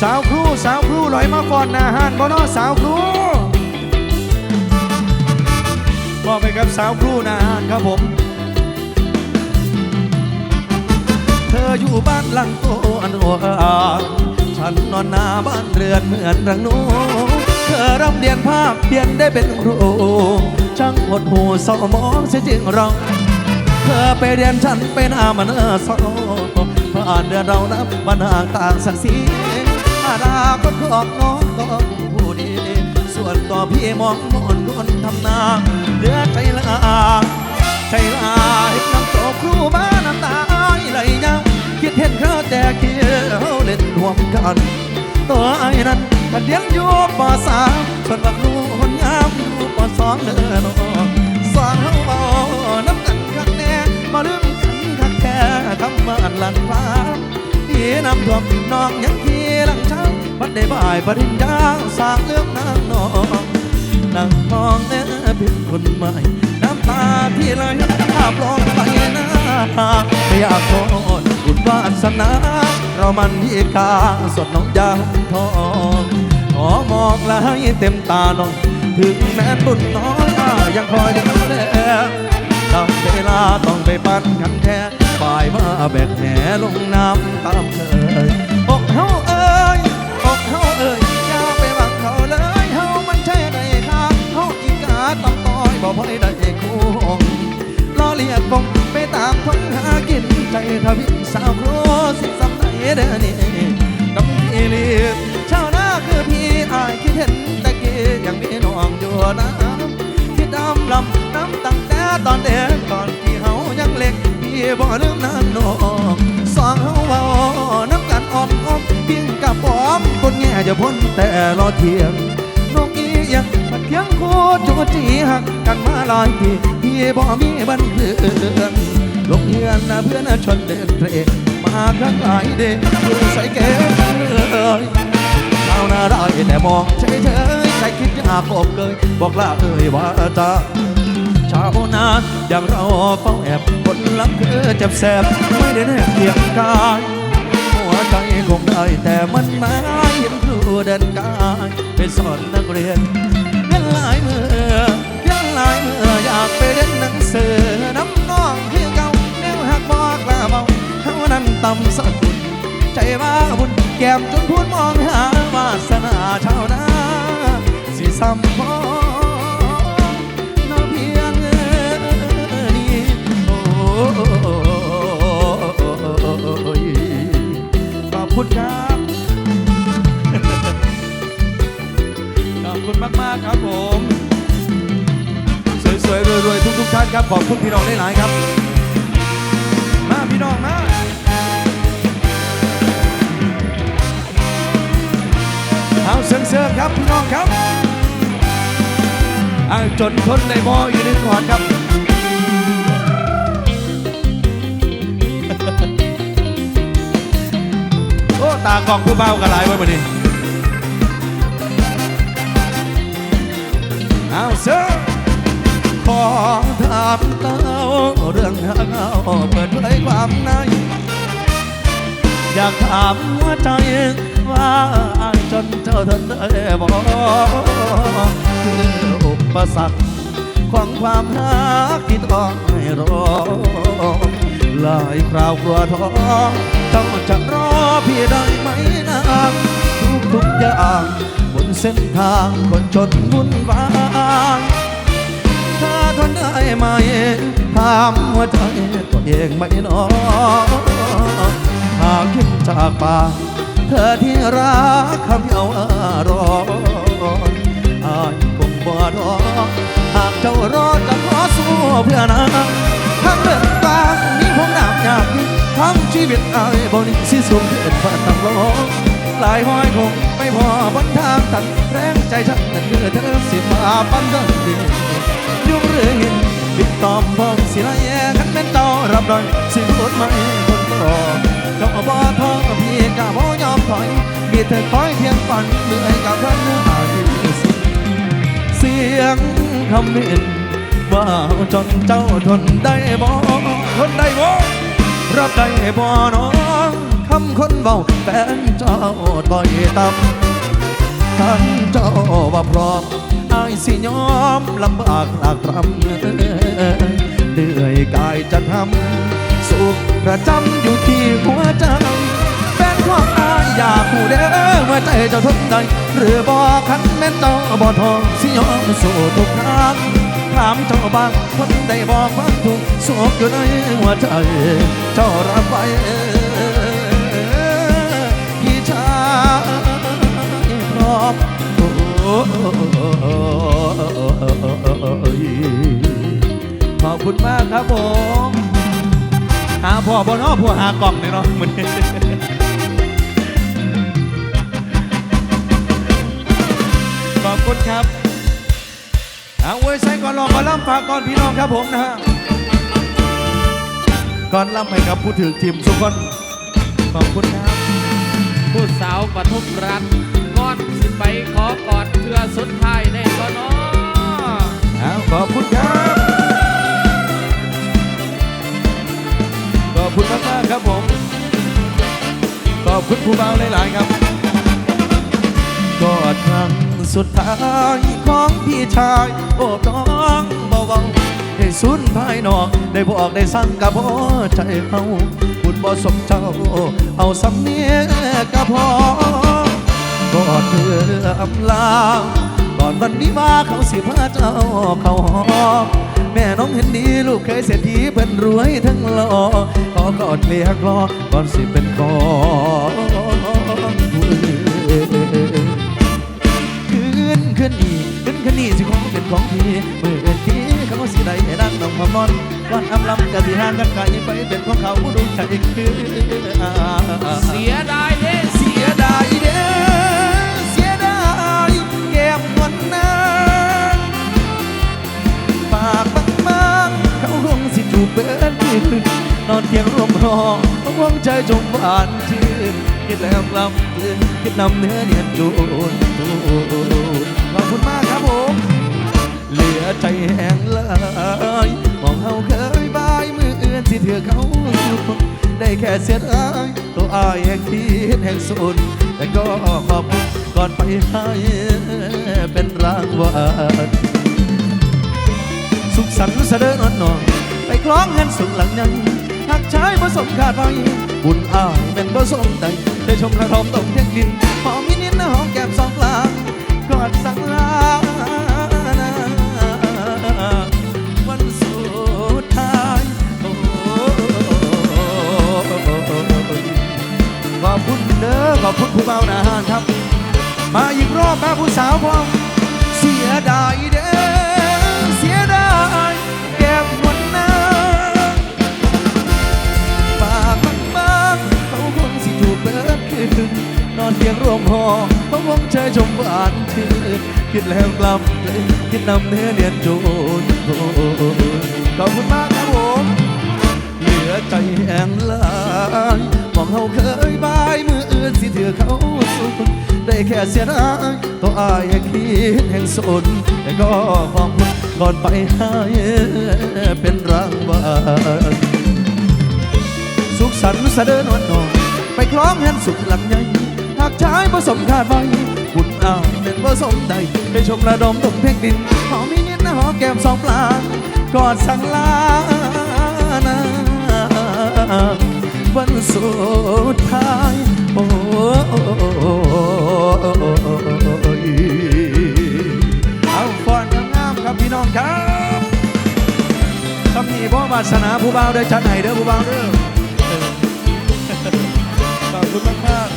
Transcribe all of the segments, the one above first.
สาวครูสาวครูลอยมาก่อนหนาหานบ่นอสาวครูมอบไปกับสาวครูหนาหานครับผม เธออยู่บ้านหลังโตอันโออาฉันนอนหน้าบ้านเรือนเหมือนรังนูเธอรำเรียนภาพเรียนได้เป็นครูช่างหดหูเศร้ามองเสียจริงเราเธอไปเรียนฉันไปหน้ามันเออสอผ่านเดือนเรานับมันห่างต่างสักสีอา ดาก็ของน้องต้องผู้ดี ส่วนตัวพี่มองมนนวนทำนาเดือใจลาใจลาเห็นน้ำตกครูบ้านน้ำตาไหลยังคิดเห็นเขาแต่เคียวเล่นรวมกัน ตัวไอ้นั้นก็เดียนอยู่ปอสามส่วนบักลูคนงามอยู่ปอสองเด้อน้องสองเฮาเบาน้ำกันคักแน่มาลืมกันคักแท้ทำมาอันลันฟ้า น้ำท่วมน้องยังขี่หลังช้างพัดได้บ่ายปริญญาสร้างเรื่องนางนองนั่งมองเนื้อเป็นคนใหม่ น้ำตาที่ไหลภาพลองไปหน้าไม่อยากโทษบุญวาสนา เรามันที่กาสดน้องยางทองขอมองและให้เต็มตาน้อง ถึงแม้บุญน้อยยังคอยดูแลตามเวลาต้องไปปั้นกันแท้ ฝ่ายมาแบกแหลงน้ำตามเคยอกเฮาเอ้ยอกเฮาเอ้ยอย่าไปหวังเขาเลยเฮามันใช่ได้ค่าเฮาอีกาต้องต้อยบ่พอยได้คู่ล้อเลียกกงไปตามคนหากินใจทวิสาวครสิสำไหนเด้อนี่น้ำพี่เลียชาวนาคือพี่อายคิดเห็นตะกี้ยังมีน้องอยู่นะคิดดำลำน้ำตั้งแต่ตอนเด็ก บ่ลืมน้ำน้องสองเฮาเว้าน้ำกันออมออมปิ้งกับปอมคนแง่จะพ้นแต่รอเที่ยงน้องอียังมาเพียงโคจูจีหักกันมาหลายปีพี่บ่มีบันเทิงลงเฮือนนะเพื่อนชนเดินเตะมาครั้งหลายเด็กอยู่ใส่เก๋เลยชาวนาได้แต่มองเฉยเฉยใจคิดอยากบอกเกยบอกลาเอ่ยว่าจะานาอย่างเราเฝ้าแอบคนลับคือเจ็บแสบไม่ได้แนบเคียงกายหัวใจคงได้แต่มันไม่เห็นครูเดินกายไปสอนนักเรียนยังหลายมือยังหลายมืออยากไปเรียนหนังสือน้ำน้องคือเก่าแนวหักบอกลาเบาเท่านั้นต่ำสะกุลใจว่าบุญแก้มจนพูดมองหาวาสนาชาวนาสิซ้ำพอ ขอบคุณครับ ขอบคุณมาก ๆ ครับผม สวย ๆ รวย ๆ ทุก ๆ ท่านครับ ขอบคุณพี่น้องได้หลายครับ มาพี่น้องมาเอาเสิร์ฟๆครับ พี่น้องครับอ่างจนทนในบออยู่ในก่อนครับ ตากองผู้เบากันหลายไว้มาดิเอาเสือขอถามเต้าเรื่องเงาเปิดเผยความในอยากถามหัวใจว่าอายจนเจ้าทนได้บ่คืออุปสรรคของความรักที่ต้องให้รอหลายคราวกลัวท้อเจ้าจะรอ พี่ได้ไหมนางทุกทุกอย่างบนเส้นทางคนจนวุ่นวายถ้าทนได้ไหมถามหัวใจตัวเองไม่นอหากคิดจากปากเธอที่รักคำเยาอารอนอายคงบ่รอหากเจ้ารอจะขอสู้เพื่อนางทั้งเรื่องตางนี้ผมหนามยากยิ่ง ทั้งชีวิตอายบ่นิสิสุขเกิดฝันตั้งรอหลายห้อยคงไม่พอบนทางตันแรงใจฉันนั้นคือเธอสิมาปั้นดังดียุ่งเรื่องหินปิดตอมพองสิละแย่ขันเป็นเต่ารับรอยสิพูดไม่คนรอเจ้าบ่ท้อพี่กะบ่ยอมถอยมีเธอคอยเพียงฝันเหนื่อยกับเพื่อนอายุสิเสียงคำมินว่าจนเจ้าทนได้บ่ทนได้บ่ รับได้บ่น้องคำคนเบาแฟนเจ้าต่อยต่ำท่านเจ้าว่าพร้อมอายสิยอมลำบากหลากรำเหนื่อยกายจะทำสุขประจำอยู่ที่หัวใจแฟนของอายอยากผู้เด้อว่าใจเจ้าทนได้หรือบอกคันแม่นเจ้าบ่ทองสิยอมสู้ทุกทาง ถามเจ้าบ้างคนได้บอกความทุกสวกอยู่ในหัวใจ เจ้ารับไว้พี่ชายพร้อมโอ้ขอบคุณมากครับผมหาพ่อบนอ้อผู้หากล่องเลยเนาะเหมือนขอบคุณครับ เอาไว้ใส่ก่อนรองก่อนล่ำฝากก่อนพี่น้องครับผมนะฮะก่อนล่ำให้กับผู้ถือทีมสุกคนขอบคุณครับผู้สาวปทุมรัฐก้อนสิไปขอกอดเพื่อสุดท้ายได้ก็น้อเอาขอบคุณครับ ขอบคุณมากมากๆครับผม ขอบคุณผู้เบาหลายๆครับกอดครั้ง สุดท้ายของพี่ชาย โอบน้องเบาๆให้สุนภายนอกได้บอกได้สั่งกับพ่อใจเฮาบุญบ่สมเจ้า เอาสำเนียกับพ่อกอดเพื่ออำลาก่อนวันนี้มาเขาสิพาเจ้าเขาหอมแม่น้องเห็นดีลูกเคยเศรษฐีเป็นรวยทั้งหล่อขอกอดเลียกลอก่อนสิเป็นขอ ของพี่มือเอ็นที่เขาสิได้ให้นั่งน้องพมอนก่อนอำลำกะสิห่างกันไกลไปเป็นของเขาผู้ดูใจคือเสียดายเด้เสียดายเด้เสียดายแก้มวันนั้นปากบางบางๆเขาคงสิจูบเบิ้นนอนเพียงร่วมรอห่วงใจจงบานชื่นคิดแล้วกลับคืนคิดนำเนื้อเนียนจูนจูนขอบคุณมากครับผม เหลือใจแห้งลยมองเฮาเคยบายมือเอื่นที่เถือเขาได้แค่เสียดายตัวอายแห่งคิดแห่งสุนแต่ก็ขอบคุณก่อนไปให้เป็นรางวัลสุขสันต์เสด็จนอนนอนไปคล้องเงินสุขหลังยังหากใช้ผสมขาดไว้บุญอายเป็นผสมใดได้ชมกระทอมตกเที่ยงดินหอมมินิดนะหอมแก้มสองกลางกอดสังลา อขอบคุณผู้เบาหนาหานครับ มาอีกรอบมาผู้สาวพร้อมเสียดายเด้อเสียดายแก้มวันนั้นปากมันบางๆเขาคงสิถูกเบิดคืนนอนเตียงร่วมหอเขาคงใจชมหวานชื่นคิดแล้วกลับคิดนำเนื้อเนียนโจนขอบคุณมากครับ อใจแห้งลายมองเขาเคยบายมืออื่นสิถือเขาสุนได้แค่เสียดายตัวอายยังคิดแห่งสนแต่ก็ขอบคุณก่อนไปให้เป็นรางวัลสุขสันต์เสด็จนวลนอนไปคล้องแห่นสุขลำใหญ่หากชายผสมขาดไว้บุญอาเป็นผสมใดไปชมระดมตกเพลงดินหอมมินิดนะหอมแก้มสองปลากอดสั่งลา วันสุดท้าย โอ้ยเอาฟอนงามครับพี่น้องครับคำนี้พ่วาสนาผู้บ่าวได้จัดให้เด้อผู้บ่าวเด้อขอบคุณมากมากๆ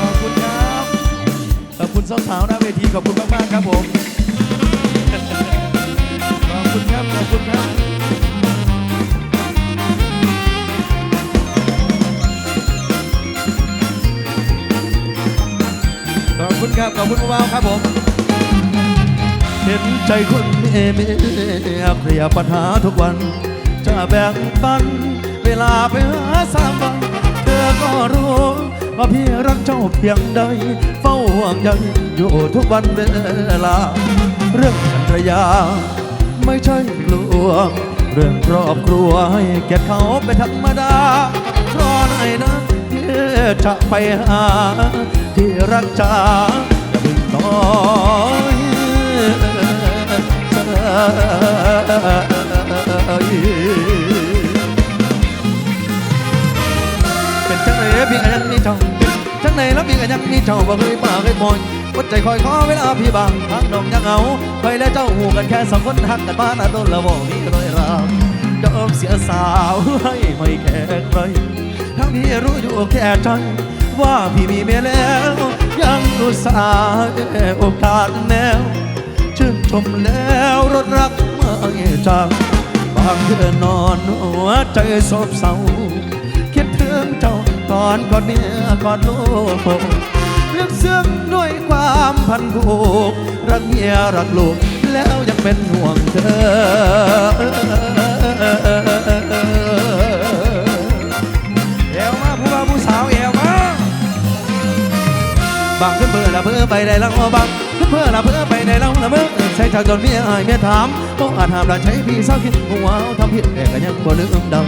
ขอบคุณครับขอบคุณสาวๆหน้าเวทีขอบคุณมากๆครับผมขอบคุณครับขอบคุณครับ คุณครับ ขอบคุณผู้บ่าครับผม เห็นใจคนเมียเมียเคลียร์ปัญหาทุกวัน จะแบ่งปัน เวลาไปหาสามวัน เธอก็รู้ว่าพี่รักเจ้าเพียงใด เฝ้าห่วงใยอยู่ทุกวันเวลา เรื่องภรรยา ไม่ใช่กลัว เรื่องครอบครัวให้เกียรติเขาเป็นธรรมดารอหน่อยนนะที่จะไปหาที่รักจ๋าอย่า เพิ่งต้อยเป็นจังไหนพี่ก็ยังมีเจ้าจังไหนแล้วพี่ก็ยังมีเจ้าบ่เคยมาเคยมอยวัดใจคอยขอเวลาพี่บางทางน้องยังเอาไปและเจ้าหูกันแค่สองคนหักกันมานาโดนละบ่มีรอยราวยอมเสียสาวให้ไม่แค่ใครทั้งพี่รู้อยู่แค่ใจ ว่าพี่มีเมียแล้ว ยังอุตส่าห์โอกาสแนวชื่นชมแล้วรถรักไม่จางบางเดือนอนหัวใจโศบเศร้าคิดถึงเจ้าก่อนกอนเมียกอนลูกลึกซึ้งด้วยความพันผูกรักเมียรักลูกแล้วยังเป็นห่วงเธอ เอวมาผู้บ่าวผู้สาวเอ บางขึ้นเพื่อละเพื่อไปได้ล้วบางขึ้นเพื่อละเพื่อไปได้ล้วละเมื่อใช้ทางจนเมียอายเมียถามก็อาจหามละใช้พี่สาวคิดหัวทำผิดแต่ก็ยังบ่ลืมดัง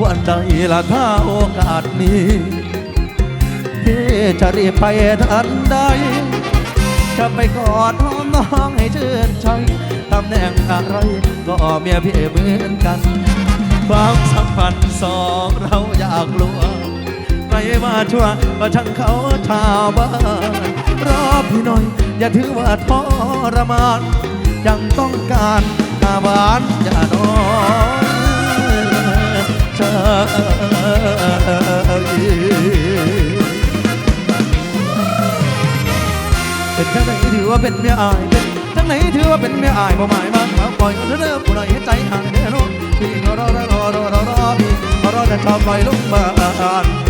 วันใดละถ้าโอกาสมีพี่จะรีบไปทันใดจะไปกอดหอมน้องให้ชื่นใจตำแหน่งอะไรก็เมียพี่เหมือนกัน ความสัมพันธ์สองเราอยากลั วใครมาชั่วก็ช่างเขาชาวบ้านรอพี่หน่อย อย่าถือว่าทรมานยังต้องการอาบานอย่านอนเชยเป็นทั้งไหนถือว่าเป็นเมียอายเป็นทั้งไหนถือว่าเป็นเมียอายบ่หมายมามาปล่อยเริ่มผู้ใดให้ใจห่างแน่นอนพี่รอรอรอรอรอรอพี่รอแต่ชอบปล่อยลงมาคิ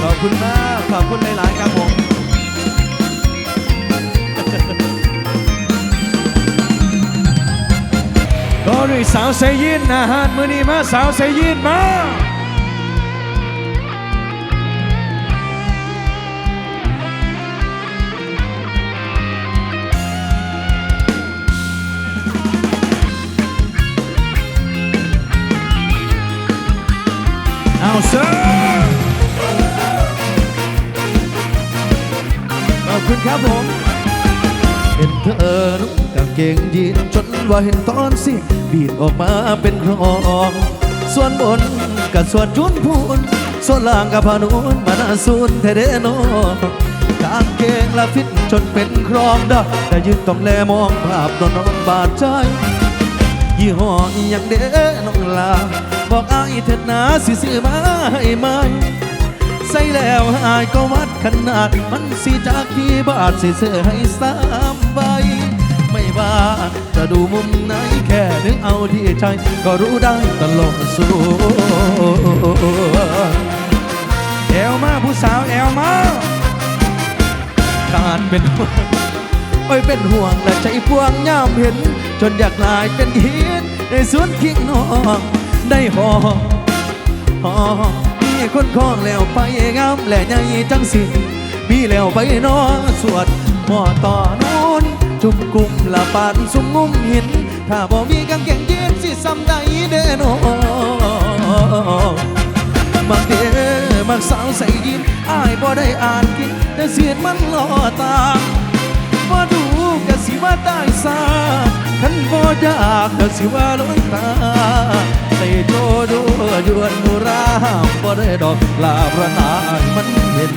ขอบคุณมาก ขอบคุณหลาย ๆ ครับผมก็ด้วยสาวเซยินนะฮะมือนี้มาสาวเซยินมา เอาเซอร์ขอบคุณครับผม เห็นเธอนุ่งกางเกงยีนจนว่าเห็นตอนสิบีดออกมาเป็นครองส่วนบนกับส่วนจุนพูน ส่วนล่างกับพานุนมานาซูนเทเดโนกางเกงละฟิตจนเป็นครองดาแต่ยืนต้องแลมองภาพนอนนอนบาดใจ ยี่ห้ออหยังเด้น้องลา บอกอายเถิดนาสิซื้อมาให้ไหมใส่แล้วอายก็วัดขนาด มันสิจากกี่บาทสิเสื้อให้สามใบไม่ว่าจะดูมุมไหนแค่นึกเอาที่ใจก็รู้ได้ตลอดสู่แอลมาผู้สาวแอลมาการเป็นห่วงโอ้ยเป็นห่วงและใจพวงย่ามเห็น จนอยากกลายเป็นหินในสวนคิงน้อง ได้หอมพอมีคนคล้องแล้วไปงามและใหญ่จังสิมีแล้วไปนอสวดหมอต่อนูนจุ่มกลุ่มละปานสุ่มงุมหิน ถ้าบ่มีกางเกงยีนสิซ้ำใดเด้อนอมักเด้มักสาวใส่ยินอายบ่ได้อ่านกินแต่เสียดมันล่อตาบ่ดูกะสิว่าตายซาคันบ่อยากกะสิว่าล้นตา ได้ดอกลาประนานมันเห็น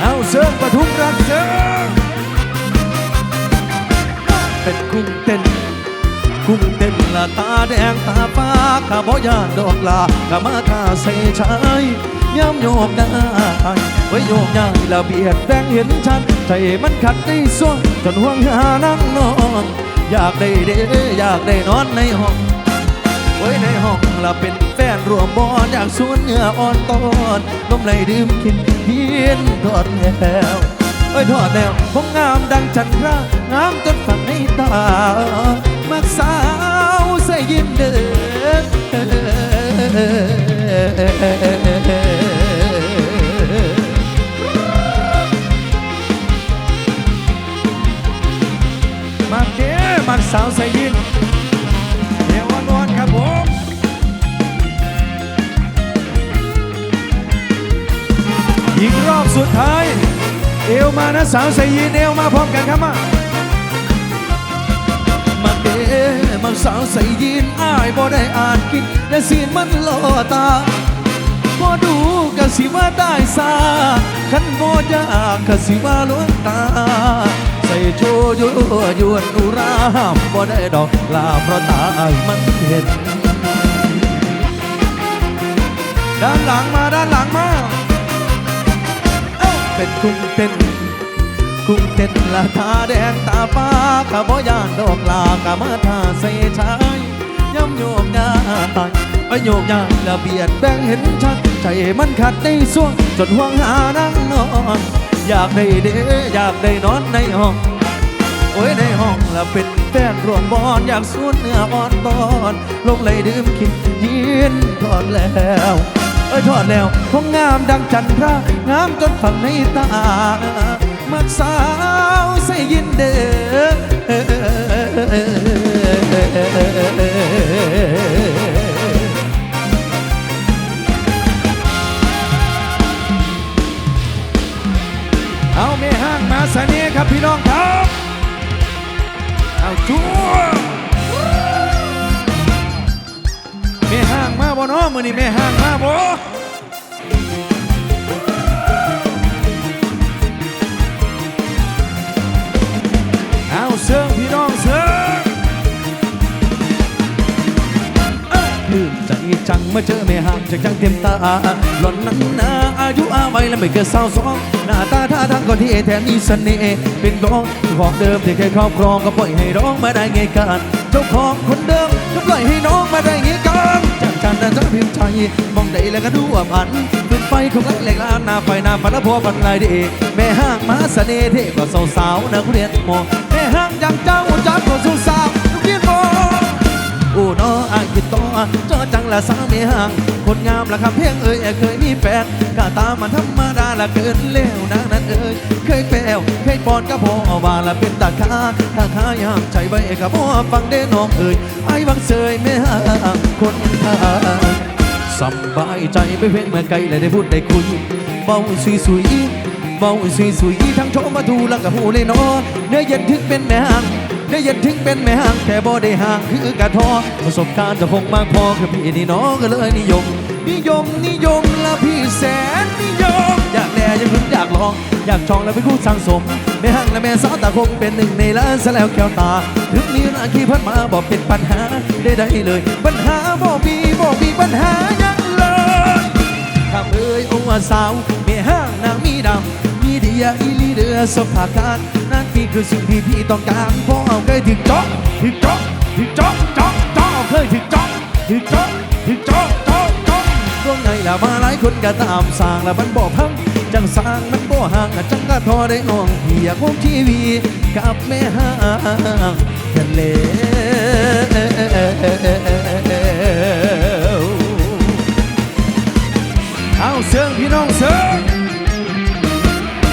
เอาเซิร์ฟปทุมรักเซิร์ฟเป็นกุ้งเต้นกุ้งเต้นละตาแดงตาฟ้าข้าบ่ยานดอกลาข้ามาทาใส่ชายย้ำโยกได้ไว้โยกย้ายละเบียดแดงเห็นชัดใจมันขัดในส่วงจนห่วงหานั่งนอน อยากได้เด้อยากได้นอนในห้อง ไว้ในห้องเราเป็นแฟนรวมบอนอยากสวนเหงื่ออ่อนตอนลมไหลดื่มกินเพียนทอดแล้วเอ้ยทอดแล้วคงงามดังจันทรางามจนฝันให้ตามักสาวใส่ยิ้มเด้อ สาวใส่ยีนเอวมาพร้อมกันครับมามาเด้มาสาวใส่ยีนอ้ายบ่ได้อ่านกินแต่สีมันล่อตาพอดูกะสิว่าได้ซาขันบ่ยากกะสิว่าลวงตา ใส่โชว์ยั่วยวนอุราบ่ได้ดอกลาเพราะตาอ้ายมันเห็น ด้านหลังมาด้านหลังมา เอ้าเป็นกุ้งเต้น กุ้งเต้นละตาแดงตาฟ้ากะบ่ยานดอกลากะมาทาใส่ชายย่ำโยกยายไปโยกยาละเบียดแบ่งเห็นชัด ใจมันขัดในส่วงจนห่วงหานั่งนอน อยากได้เดอยากได้นอนในห้อง โอ้ยในห้องละเป็นแฟนรวมบอน อยากสูนเนื้ออ่อนตอน ลงเลยดื่มกินยินทอดแล้วเอ้ยทอดแล้วคงงามดังจันทรางามจนฝังในตา มักสาวใส่ยินเด้อเอาเมห้างมาสเนีครับพี่น้องครับเอาจัวเมห้างมาบ่เนาะมื้อนี้เมห้างมาบ่ จังเมื่อเจอแม่ห่างจากจังเต็มตา หล่อนนั้นนาอายุอาวัยและไม่เกินสาวสองหน้าตาท่าทางก็ที่แถมมีเสน่ห์เป็นของของเดิมที่เคยครอบครองก็ปล่อยให้น้องมาได้ไงกันเจ้าของคนเดิมก็ปล่อยให้น้องมาได้ไงกันจากจันทร์จะพิมพ์ใจมองได้แล้วก็ดูว่าพันเป็นไฟของรักแหลกลานหน้าไฟหน้าฝันแล้วพันไลเดแม่ห้างมาเสน่ห์เท่กว่าสาวๆนักเรียนมอแม่ห้างอย่างเจ้าจับกว่าสาว โอ้น้ออายคิดต่อเจอจังละสาม่ห่าง คนงามละคำเพียงเอ่ยเคยมีแฟนก็ตามมาธรรมดาละเกินเล้วนางนั้นเอ่ยเคยแปวเคยปอนก็พอว่าละเป็นตาคาถ้าขายามใจไว้กับพ่อฟังได้น้องเอ่ยไอ้บังเสยไม่ห่างคนทางสบายใจไปเพียงเมื่อไกลและได้พูดได้คุยเบาสุยสุยเบาสุยสุยทั้งโชมาดูแล้วก็หูเลยนอเนื้อเย็นถึงเป็นแม่ห่าง ได้ยันถึงเป็นแม่ห่างแต่บ่ได้ห่างคือกระทอประสบการณ์จะคงมากพอคือพี่นี่น้องก็เลยนิยม นิยมนิยมและพี่แสนนิยม อยากแลอยากพึ่งอยากลอง อยากจองและเป็นคู่สังสมแม่ห่างและแม่สาวตาคงเป็นหนึ่งในล้านซะแล้วแก้วตาถึงมีราคีพัดมาบอกเป็นปัญหาได้ได้เลย ปัญหาบ่มีบ่มีปัญหายังเลยคำเอ่ยโอ้ว่าสาวเมีห้างนางมีดำมีเดี ยอีลีเดือสภาการนั่นพี่คือสิ่งที่พี่ต้องการเพราะเอาเคยถึงเจาะถึงเจาะถึงจาะเจาะเจาะเคยถึงเจาะถึงเจาะถึงจาะเจาะเจาะดวไงล่ะมาหลายคนก็ตามสร้างแล้วมันบ่พังจังสร้างมันบ่ห่างจังก็ทอได้น้องพี่อยากคงทีวีกับแม่ห้างกันเลย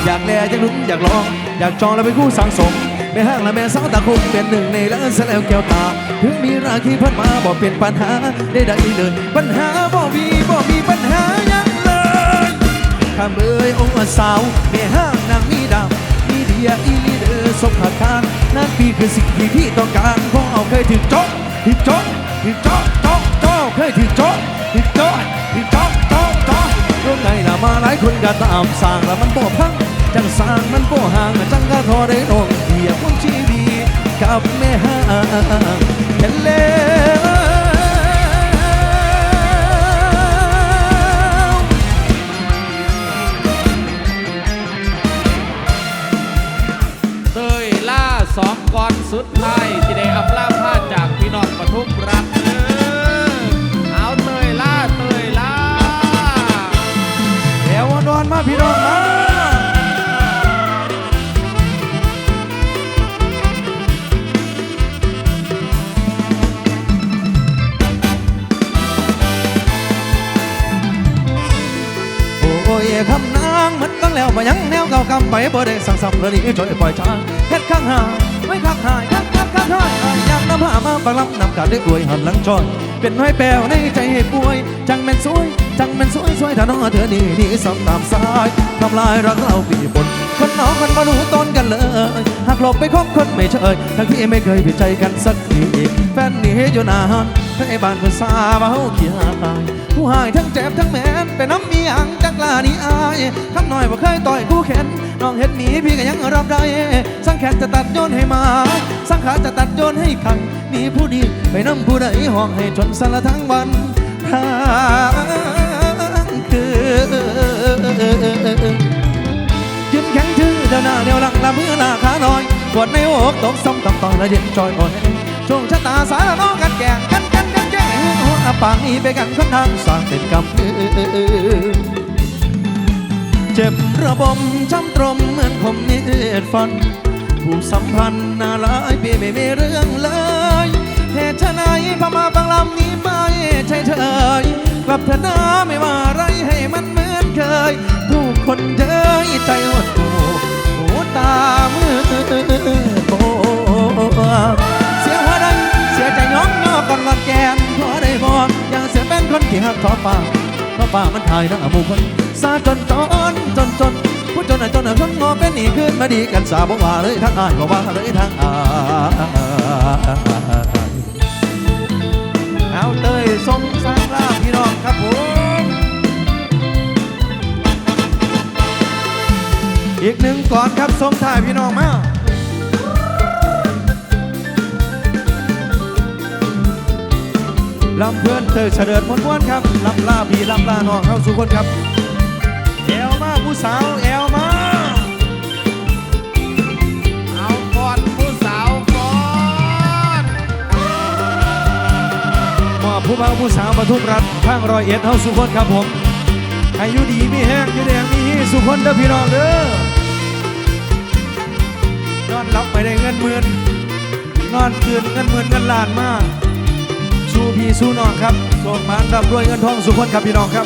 อยากแลอยากลุ้นอยากลอง อยากจองแล้วเป็นคู่สังสมแม่ห้างและแม่สาวตาคงเป็นหนึ่งในล้านแสแล้วแก้วตา ถึงมีราคีพัดมาบอกเป็นปัญหาได้ได้เลยปัญหาบ่มีบ่มีปัญหายังเลยคำเอ่ยองค์สาวแม่ห้างนางมีดำมีเดียอีลีเดอร์สมหาคารนั่นพี่คือสิ่งที่พี่ต้องการเพราะเอาเคยถึงจ๊ะถึงจ๊ะถึงจ๊ะโจ๊ะโจ๊ะเคยถึงจ๊ะถึงจ๊ะถึงจ๊ะโจ๊ะโจ๊ะ ร่วมไงล่ะมาหลายคนก็ตามสร้างแล้วมันบ่พังจังสร้างมันบ่ห่างจังก็ทอได้ลงเทียบคนชีวีกับแม่ห่างกันแล้วเตยล่าสองก่อนสุดท้าย พี่น้องมาโอ้ยคำนางมันตั้งแล้วมายังแนวเก่ากำไปบ่ได้สั่งซ้ำเลยนี่ช่วยปล่อยทางเฮ็ดข้างหาไม่ข้างหายข้างข้างข้างหาย อ้ายอมาบังลำนำการได้อวยหันหลังจอยเป็นห้อยแปวในใจให้ป่วย จังแม่นสวย จังแม่นสวยสวยถ้าน้องเธอนี่นี่สองตามสายทำลายรักเราปีบนคนน้องคนมารู้ต้นกันเลยหากหลบไปคบคนไม่เชยทั้งที่ไม่เคยผิดใจกันสักทีแฟนหนีอยู่นานให้บ้านเพื่อนสาบเฮาเขียตายผู้หายทั้งเจ็บทั้งแม้ นเป็นน้ำมีอังจักลานี่อายทั้งหน่อยบ่าเคยต่อยคู่แขนน้องเห็ดหนีพี่ก็ยังรับได้สังแขนจะตัดโยนให้มา สังขาจะตัดโยนให้ใครหนีผู้ดีไปน้ำผู้ใดห้องให้จนสละทั้งวันทางคืนยืนแข็งทื่อเดินหน้าเดียวหลังละมือหน้าขาลอยปวดในอกตกซ้ำต่ำต่อยละเย็นจอยอ่อนแอช่วงชะตาสายละน้องกันแก่งกัน งหัวปางนี้ไปกันคนทางสร้างเป็นกำพือเจ็บระบมช้ำตรมเหมือนผมมีดฟันผู้สัมพันธ์นาลายพี่ไม่มีเรื่องเลยเหตุไฉนพามาฟังลำนี้ไม่ใช่เธอกลับเธอหน้าไม่ว่าไรให้ ที่หักทอป่าเพราะป่ามันถ่ายหน้าหมู่คนซาจนจนจนจนผู้จนน่ะจนน่ะจนงอเป็นหนีขึ้นมาดีกันสาบอกว่าเลยทั้งอายบอกว่าเลยทั้งอายเอาเตยสมสร้างลาพี่น้องครับผมอีกหนึ่งก่อนครับสมถ่ายพี่น้องมา ลำเพื่อนเตยเฉลิมม้วนๆครับลำลาพี่ลำลานองเข้าสู่คนครับแอลมาผู้สาวแอลมาเอาก่อนผู้สาวก่อนมอบผู้บ่าวผู้สาวปทุมรัฐข้างรอยเอ็ดเข้าสู่คนครับผมอายุดีมีแห้งอยู่แดงมีฮีสุคนเด้อพี่น้องเด้อนอนรับไปได้เงินหมื่นนอนตื่นเงินหมื่นเงินล้านมาสู้ พี่สู้น้องครับส่งมานร่ำรวยเงินทองสุขคนครับพี่น้องครับ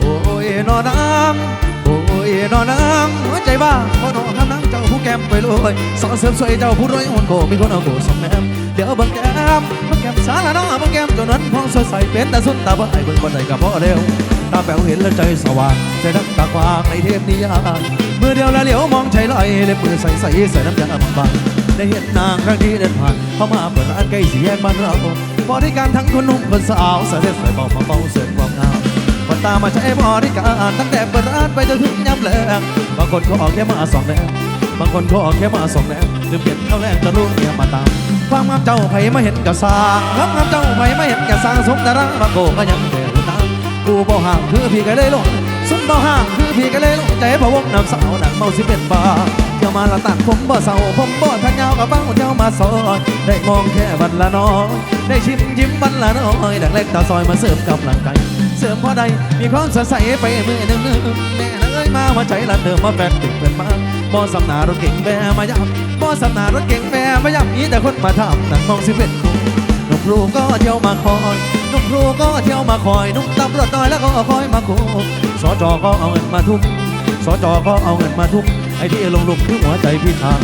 โอ้ยนอนนางโอ้ยนอนนางหัวใจบ้าเพราะนองทำนังเจ้าผู้แก้มไปเลยสอนเสริมสวยเจ้าผู้ร้อยหุ่นโกมีคนเอาโกสมแนมเดี๋ยวบังแก้มบังแก้มสาละน้องบังแก้มจนนั้นพองสดใสเป็นแต่สุดตาบ่ให้เบิ่งบ่ได้กับพ่อเร็ว ตาแป๋วเห็นแล้วใจสว่างใจนักตากว้างในเทพนิยายมือเดียวแล้วเหลียวมองใจลอยเล็บมือใสใสใส่น้ำยาบางๆได้เห็นนางครั้งที่เดินผ่านเข้ามาเปิดร้านใกล้สี่แยกบ้านเราบริการทั้งคนหนุ่มคนสาวเสด็จใส่เบาเบาเสริมความงามคนตามาใช้บริการตั้งแต่เปิดร้านไปจนถึงยามแลงบางคนก็ออกแค่มาสองแนวบางคนก็ออกแค่มาสองแนวลืมเห็นเข้าแรกจะรู้เนี่ยมาตามความงามเจ้าไผมาเห็นกับสร้างความงามเจ้าไผมาเห็นกับสร้างสมดาราบางโกก็ยังแต่รู้ กูบ่ห่างคือพี่ก็เลยลงสุดบ่ห่างคือพี่ก็เลยลงใจพะวงน้ำสาวหนังเมาสิเป็นบาเที่ยวมาละตัดผมบ่เศร้าผมบ่ทันยาวกับฟังเจ้ามาซอยได้มองแค่วันละน้อยได้ชิมยิ้มวันละน้อยดังเล็กตาซอยมาเสริมกำลังใจเสริมพอใดมีความสดใสไปมือหนึ่งหนึ่งแม่เอ้ยมาว่าใจละเดิมมาแฟนติดเพื่อนมาบ่สำนารถเก่งแบมายับบ่สำนารถเก่งแบมายับมีแต่คนมาทำนั่งมองสิเป็นครูนุ่มรูก็เที่ยวมาคอย นุ่มครูก็เที่ยวมาคอยนุ่มตำรวจน้อยแล้วก็คอยมาคูสจก็เอาเงินมาทุ่มสจก็เอาเงินมาทุ่มไอ้ที่ลงลุกคือหัวใจพี่ทาง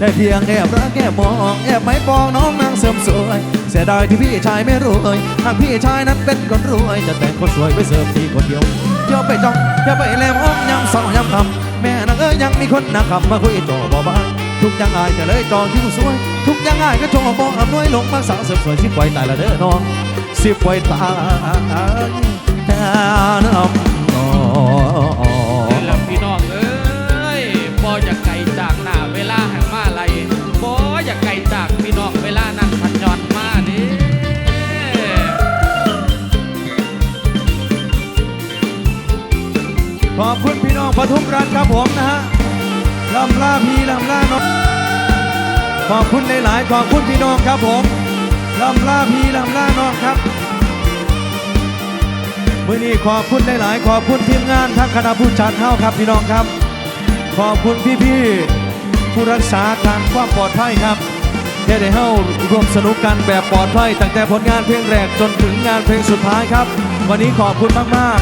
ได้เพียงแอบรักแอบมองแอบไม่ปองน้องนางเสริมสวย เสียดายที่พี่ชายไม่รวยหากพี่ชายนั้นเป็นคนรวย จะแต่งคนสวยไปเสริมพี่คนเดียวเที่ยวไปจ้องเที่ยวไปแลมอ้อมยำสาวยำคำแม่นางเอ้ยยังมีคนนักขับมาคุยจ่อบ่บ้านทุกอย่างอายจะเลยจองคิวสวย ทุกอย่างอายก็โชว์บอกอำนวยลงมาสาวเสริมสวยสิบไว้ตายละเด้อน้อง สิบไว้ตายแค่น้ำนอนี่แหละพี่น้องเอ้ยบ่อยากไกลจากหน้าเวลาแห่งมาลัยบ่อยากไกลจากพี่น้องเวลานั้นพันยอนมาเด้ขอบคุณพี่น้องปทุมรัฐครับผมนะฮะลำลาพี่ลำลาน้องขอบคุณหลายๆขอบคุณพี่น้องครับผม ลำลาพี่ลำลาน้องครับมื่อนี้ขอบคุณหลายๆขอบคุณทีมงานทั้งคณะผู้จัดเฮ้าครับพี่น้องครับ ขอบคุณพี่ๆผู้รักษาการความปลอดภัยครับที่ได้เฮ้ารวมสนุกกันแบบปลอดภัยตั้งแต่ผลงานเพลงแรกจนถึงงานเพลงสุดท้ายครับ วันนี้ขอบคุณมากๆ